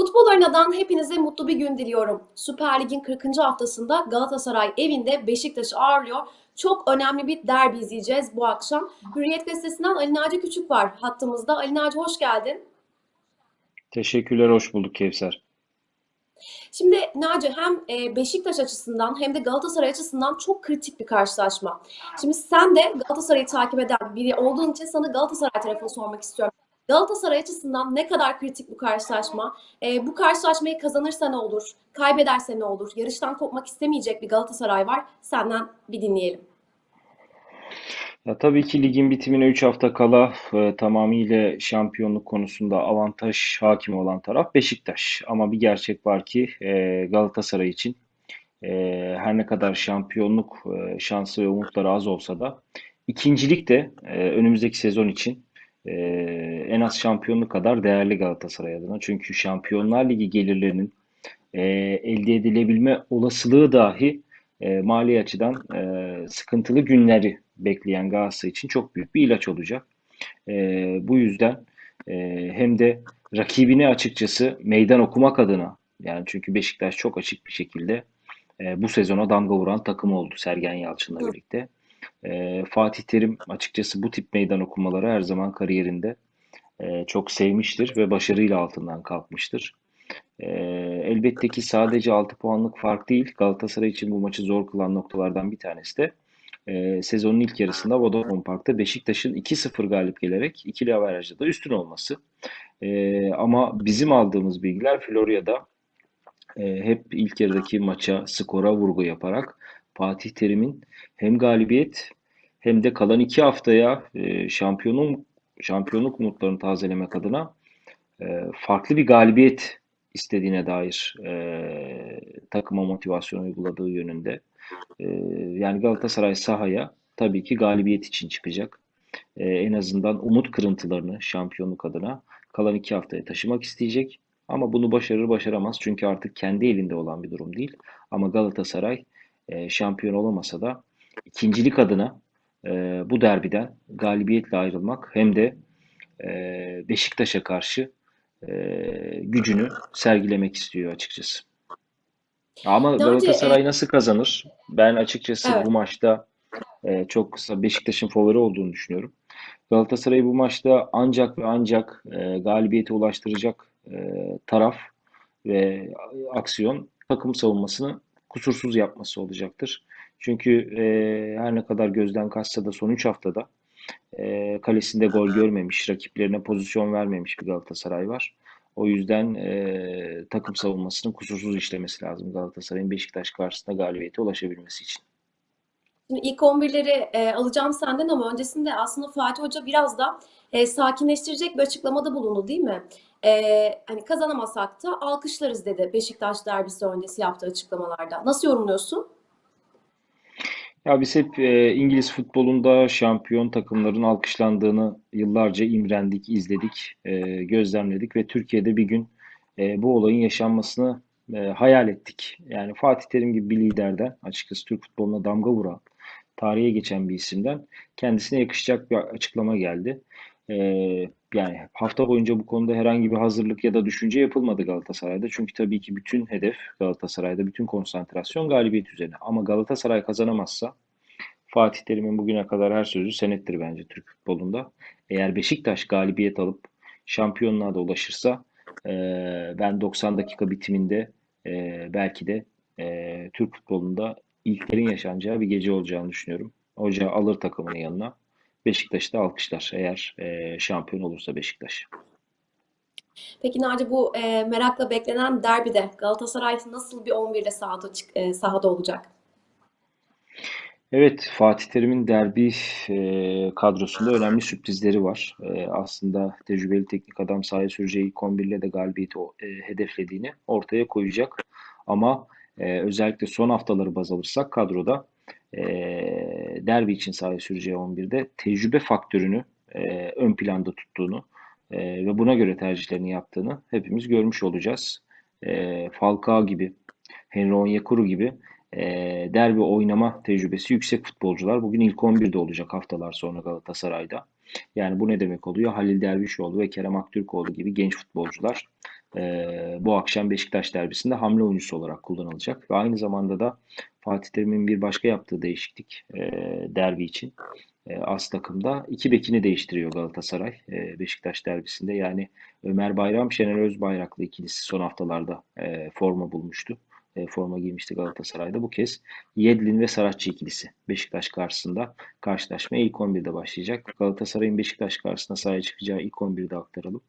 Futbol Arena'dan hepinize mutlu bir gün diliyorum. Süper Lig'in 40. haftasında Galatasaray evinde Beşiktaş'ı ağırlıyor. Çok önemli bir derbi izleyeceğiz bu akşam. Hürriyet Gazetesi'nden Ali Naci Küçük var hattımızda. Ali Naci hoş geldin. Teşekkürler, hoş bulduk Kevser. Şimdi Naci hem e, Beşiktaş açısından hem de Galatasaray açısından çok kritik bir karşılaşma. Şimdi sen de Galatasaray'ı takip eden biri olduğun için sana Galatasaray tarafını sormak istiyorum. Galatasaray açısından ne kadar kritik bu karşılaşma? E, bu karşılaşmayı kazanırsa ne olur? Kaybederse ne olur? Yarıştan kopmak istemeyecek bir Galatasaray var. Senden bir dinleyelim. Ya tabii ki ligin bitimine 3 hafta kala e, tamamıyla şampiyonluk konusunda avantaj hakim olan taraf Beşiktaş. Ama bir gerçek var ki e, Galatasaray için e, her ne kadar şampiyonluk e, şansı ve umutları az olsa da ikincilik de e, önümüzdeki sezon için e, en az şampiyonluk kadar değerli Galatasaray adına. Çünkü Şampiyonlar Ligi gelirlerinin e, elde edilebilme olasılığı dahi e, mali açıdan e, sıkıntılı günleri bekleyen Galatasaray için çok büyük bir ilaç olacak. E, bu yüzden e, hem de rakibini açıkçası meydan okumak adına yani çünkü Beşiktaş çok açık bir şekilde e, bu sezona damga vuran takım oldu Sergen Yalçın'la birlikte. E, Fatih Terim açıkçası bu tip meydan okumaları her zaman kariyerinde e, çok sevmiştir ve başarıyla altından kalkmıştır. E, elbette ki sadece 6 puanlık fark değil. Galatasaray için bu maçı zor kılan noktalardan bir tanesi de e, sezonun ilk yarısında Vodafone Park'ta Beşiktaş'ın 2-0 galip gelerek ikili averajda da üstün olması. E, ama bizim aldığımız bilgiler Florya'da e, hep ilk yarıdaki maça, skora vurgu yaparak Fatih Terim'in hem galibiyet hem de kalan iki haftaya e, şampiyonun şampiyonluk umutlarını tazelemek adına e, farklı bir galibiyet istediğine dair e, takıma motivasyon uyguladığı yönünde. E, yani Galatasaray sahaya tabii ki galibiyet için çıkacak. E, en azından umut kırıntılarını şampiyonluk adına kalan iki haftaya taşımak isteyecek. Ama bunu başarır başaramaz çünkü artık kendi elinde olan bir durum değil. Ama Galatasaray e, şampiyon olamasa da ikincilik adına e, bu derbiden galibiyetle ayrılmak hem de e, Beşiktaş'a karşı e, gücünü sergilemek istiyor açıkçası. Ama Naci, e, Galatasaray nasıl kazanır? Ben açıkçası evet. bu maçta e, çok kısa Beşiktaş'ın favori olduğunu düşünüyorum. Galatasaray bu maçta ancak ve ancak e, galibiyete ulaştıracak e, taraf ve aksiyon takım savunmasını kusursuz yapması olacaktır. Çünkü e, her ne kadar gözden kaçsa da son 3 haftada e, kalesinde gol görmemiş, rakiplerine pozisyon vermemiş bir Galatasaray var. O yüzden e, takım savunmasının kusursuz işlemesi lazım Galatasaray'ın Beşiktaş karşısında galibiyete ulaşabilmesi için. Şimdi ilk 11'leri e, alacağım senden ama öncesinde aslında Fatih Hoca biraz da e, sakinleştirecek bir açıklamada bulundu değil mi? E, hani kazanamasak da alkışlarız dedi Beşiktaş derbisi öncesi yaptığı açıklamalarda. Nasıl yorumluyorsun? Ya biz hep e, İngiliz futbolunda şampiyon takımların alkışlandığını yıllarca imrendik, izledik, e, gözlemledik ve Türkiye'de bir gün e, bu olayın yaşanmasını e, hayal ettik. Yani Fatih Terim gibi bir liderden, açıkçası Türk futboluna damga vuran, tarihe geçen bir isimden kendisine yakışacak bir açıklama geldi. E, yani hafta boyunca bu konuda herhangi bir hazırlık ya da düşünce yapılmadı Galatasaray'da. Çünkü tabii ki bütün hedef Galatasaray'da, bütün konsantrasyon galibiyet üzerine. Ama Galatasaray kazanamazsa Fatih Terim'in bugüne kadar her sözü senettir bence Türk futbolunda. Eğer Beşiktaş galibiyet alıp şampiyonluğa da ulaşırsa e, ben 90 dakika bitiminde e, belki de e, Türk futbolunda ilklerin yaşanacağı bir gece olacağını düşünüyorum. Hoca alır takımını yanına. Beşiktaş'ı da alkışlar eğer e, şampiyon olursa Beşiktaş. Peki Naci bu e, merakla beklenen derbide Galatasaray nasıl bir 11 ile sahada, e, sahada olacak? Evet, Fatih Terim'in derbi e, kadrosunda önemli sürprizleri var. E, aslında tecrübeli teknik adam sahaya süreceği ilk 11 ile de galibiyeti e, hedeflediğini ortaya koyacak. Ama e, özellikle son haftaları baz alırsak kadroda e, derbi için sahaya süreceği 11'de tecrübe faktörünü e, ön planda tuttuğunu e, ve buna göre tercihlerini yaptığını hepimiz görmüş olacağız. E, Falcao gibi, Henry Onyekuru gibi e, derbi oynama tecrübesi yüksek futbolcular bugün ilk 11'de olacak haftalar sonra Galatasaray'da. Yani bu ne demek oluyor? Halil Dervişoğlu ve Kerem Aktürkoğlu gibi genç futbolcular e, bu akşam Beşiktaş derbisinde hamle oyuncusu olarak kullanılacak. Ve aynı zamanda da Fatih Terim'in bir başka yaptığı değişiklik e, derbi için. E, az takımda iki bekini değiştiriyor Galatasaray e, Beşiktaş derbisinde. Yani Ömer Bayram, Şener Özbayraklı ikilisi son haftalarda e, forma bulmuştu. E, forma giymişti Galatasaray'da. Bu kez Yedlin ve Saratçı ikilisi Beşiktaş karşısında karşılaşmaya ilk 11'de başlayacak. Galatasaray'ın Beşiktaş karşısında sahaya çıkacağı ilk 11'de aktaralım.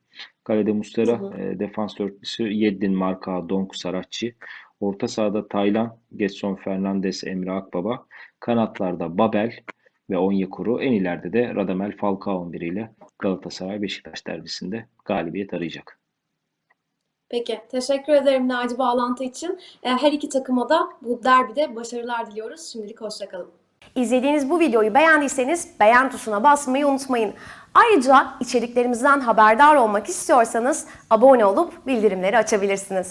Kalede hı. e, defans dörtlüsü Yedlin, Marka, Donk, Saratçı. Orta sahada Taylan, Getson Fernandes, Emre Akbaba. Kanatlarda Babel ve Onyekuru. En ileride de Radamel Falcao 11 ile Galatasaray Beşiktaş derbisinde galibiyet arayacak. Peki, teşekkür ederim Naci bağlantı için. E, Her iki takıma da bu derbide başarılar diliyoruz. Şimdilik hoşçakalın. İzlediğiniz bu videoyu beğendiyseniz beğen tuşuna basmayı unutmayın. Ayrıca içeriklerimizden haberdar olmak istiyorsanız abone olup bildirimleri açabilirsiniz.